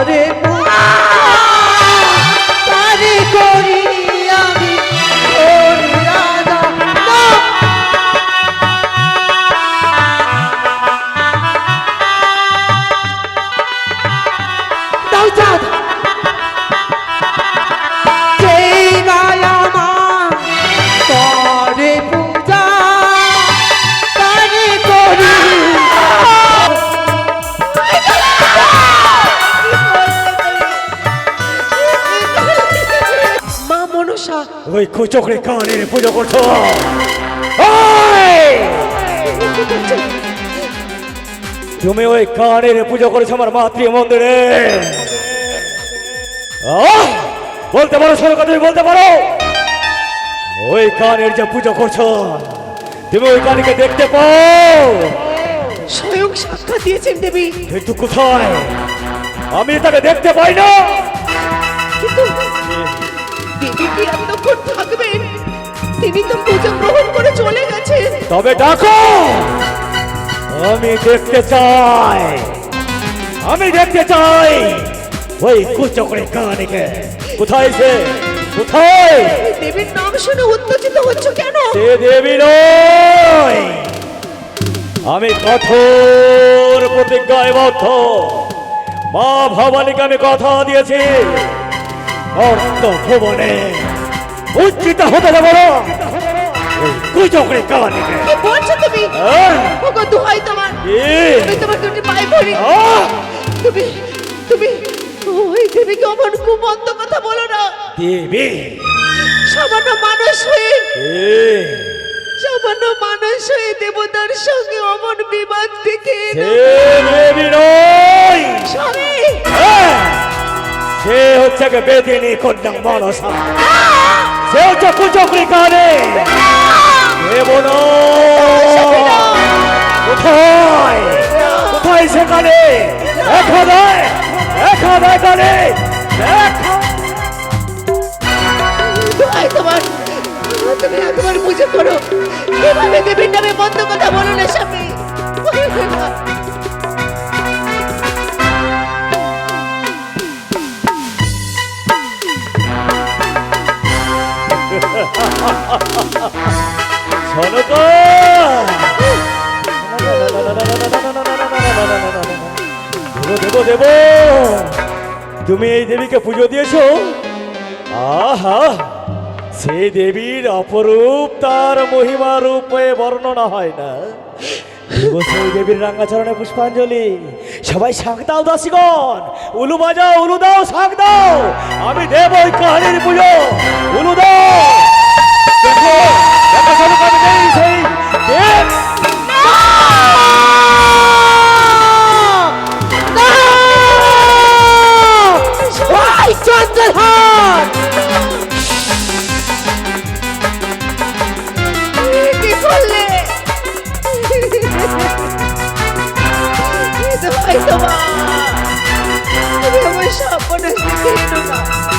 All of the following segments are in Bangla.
করে ওই কুচকরে কানের পুজো করছ! তুমি ওই কানের পুজো করেছ আমার মাতৃ মন্দিরে আহ! বলতে পারো সরকার তুমি বলতে পারো। ওই কানের যে পুজো করছ তুমি ওই কানকে দেখতে পাও। স্বয়ং সাক্ষাৎ দিয়েছেন দেবী। কিন্তু কোথায়? আমি তাকে দেখতে পাই না। কিন্তু দেবী কি এতক্ষণ থাকবেন তিনি তো পূজা গ্রহণ করে চলে গেছেন। তবে ডাকো। আমি দেখতে চাই। আমি দেখতে চাই। ওই কুচকরে কানিকে কোথায় সে? কোথায়? দেবীর নাম শুনে উত্তেজিত হচ্ছ কেন? সে দেবী নয়। আমি কঠোর প্রতিজ্ঞায় বদ্ধ। মা ভবানীকে আমি কথা দিয়েছি। অর্থ ভুবনে উজ্জিত হতে দেব না। ওই কুচকরে কানিকে কি বলছো তুমি? ওগো দুহাই তোমার? আমি তোমার দুটি পায়ে পড়ি তুমি তুমি ওই দেবীকে অমন কুমন্ত কথা বলো না। দেবী। সামান্য মানুষ হয়ে সামান্য মানুষ হয়ে দেবতার সঙ্গে অমন বিবাদ থেকে সে দেবী নয়। স্বামী! হ্যাঁ, সে হচ্ছে কে বেদিনী কন্যা মনসা সে হচ্ছে কুচকরি কানে দেব নয়। কোথায়? কোথায় সেখানে? দেখা দেয় দেখা দেয় কানে তোমার তুমি একবার বুঝে করো এভাবে দেবীর নামে বন্ধ কথা বলো না স্বামী। তুমি এই দেবীকে পুজো দিয়েছ? আহা! সেই দেবীর অপরূপ, তার মহিমা রূপে বর্ণনা হয় না। সেই দেবীর রাঙ্গাচরণে পুষ্পাঞ্জলি। সবাই শাক দাও, দাসীগণ! উলু বাজাও, উলু দাও শাক দাও! আমি দেব ওই কাহানির পুজো। উলু দাও! স্বপ্ন দেখে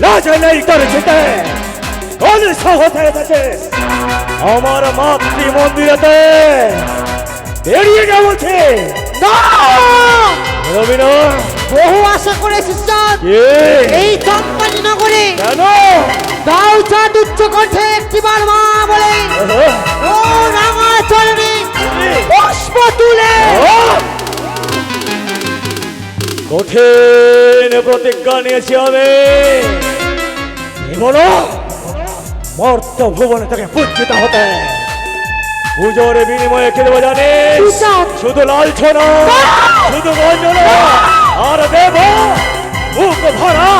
লাজ নেই তোর যেতে কোন সাহস হয়েছে আমার মাতৃ মন্দিরেতে বেরিয়ে যা বলছে না! রবিনা বহু আশা করেছি চাঁদ। কে? এই চম্পানি নগরে কেন? দাও চাঁদ উচ্চ কণ্ঠে একটিবার মা বলে। ও রাঙা চরণে পুষ্প তুলে। কঠিন প্রতিজ্ঞা নিয়েছি আমি। বলো? মর্ত ভুবনে তাকে পূজিত হতে। পুজোর বিনিময়ে খেলব দেবো জানিস শুধু লাল লালছনা শুধু গঞ্জনা আর দেব বুক ভরা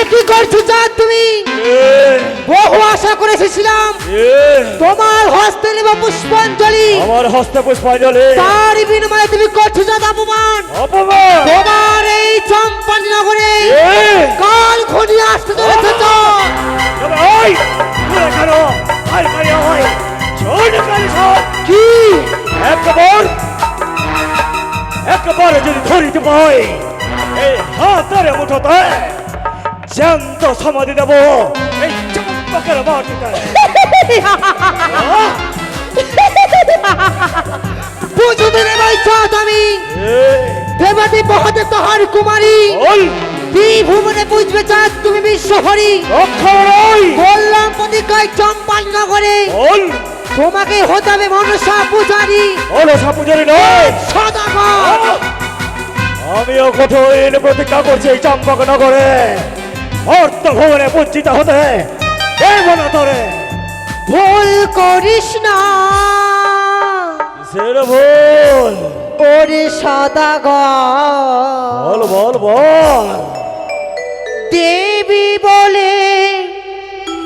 এ কি করছ চাঁদ তুমি? বহু আশা করে এসেছিলাম। তোমার হস্তে নেব পুষ্পাঞ্জলি। আমার হস্তে পুষ্পাঞ্জলি। তার বিনিময়ে তুমি করছ অপমান। অপমান। তোমার এই চম্পানি নগরে কাল ঘনিয়ে আসতে চলেছে। তবে ওই কেন আর কারিয়া হয় ছোট কারি সব। কি? একবার একবার যদি ধরিতে পাই এই হাতের মুঠোতে জ্যান্ত সমাধি দেব। এই চম্পকের মাটিতে। বুঝতে রে ভাই চাঁদ আমি দেবাদি মহাদেব তাহার কুমারী। বল। ভুবনে বুঝবে চাঁদ তুমি বিশ্বহরি? বললাম প্রতিকায় চম্পাল নগরে। তোমাকে হতে হবে মনসা পূজারি। বলো সাপুজারি নয়। সদাগর। আমিও কঠিন প্রতিজ্ঞা করছি এই চম্পক নগরে। অর্থ ভবনে বঞ্চিত হতে দেব না তোরে ভুল করিস না। ভুল? ওরে সদাগর বল বল বল। দেবী বলে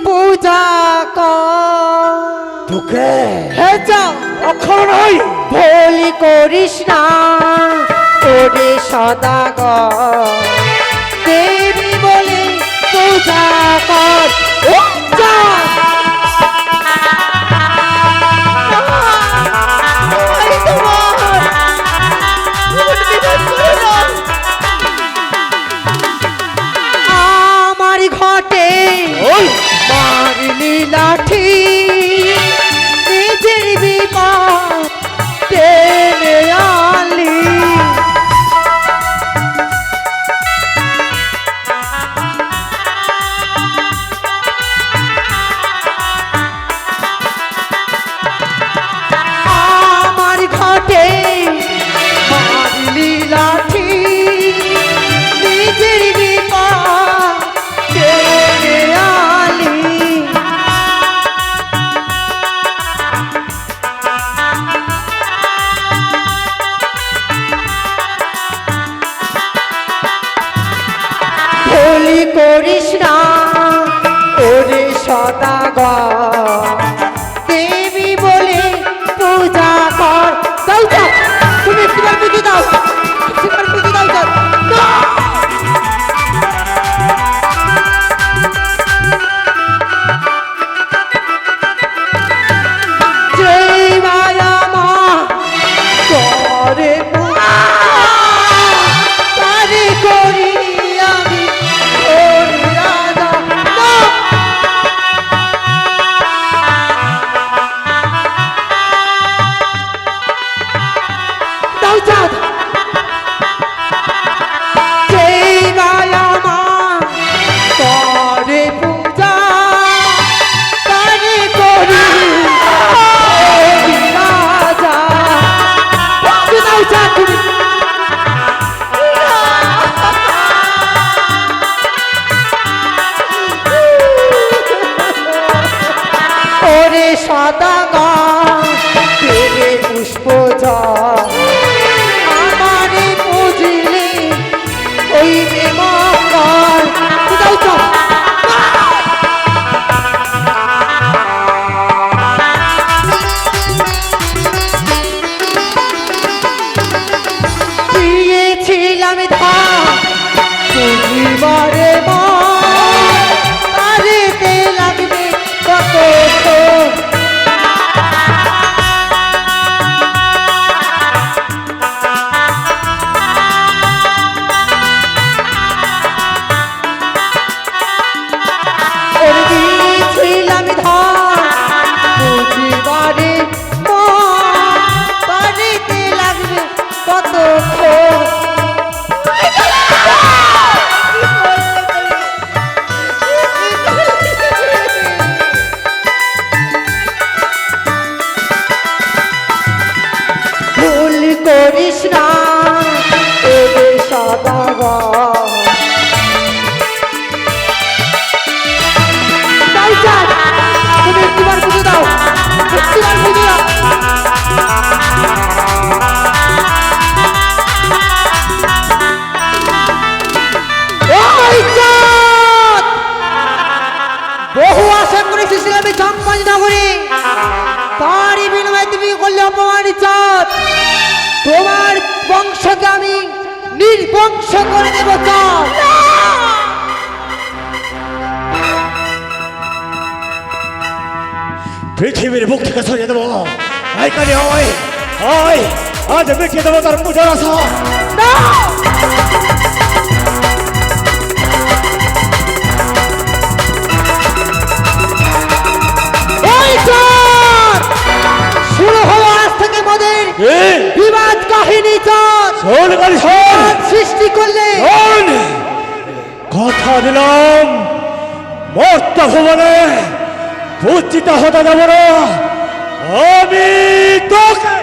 পূজা কর। তোকে? হ্যাঁ যাও অক্ষর নয়। ভুল করিস না। ওরে সদাগর সাদা পৃথিবীর মুখ থেকে সরিয়ে দেবো। কালি হয় আয় আজ মিটিয়ে দেবো তার পূজার আশা? ওই চাঁদ শুরু হলো আজ থেকে মোদের এই, বিবাদ কাহিনী চাঁদ শোন কালি শোন। চাঁদ সৃষ্টি করলে। শোন। কথা দিলাম মর্ত ভুবনে। পূজিত হতে দেব না। আমি তোকে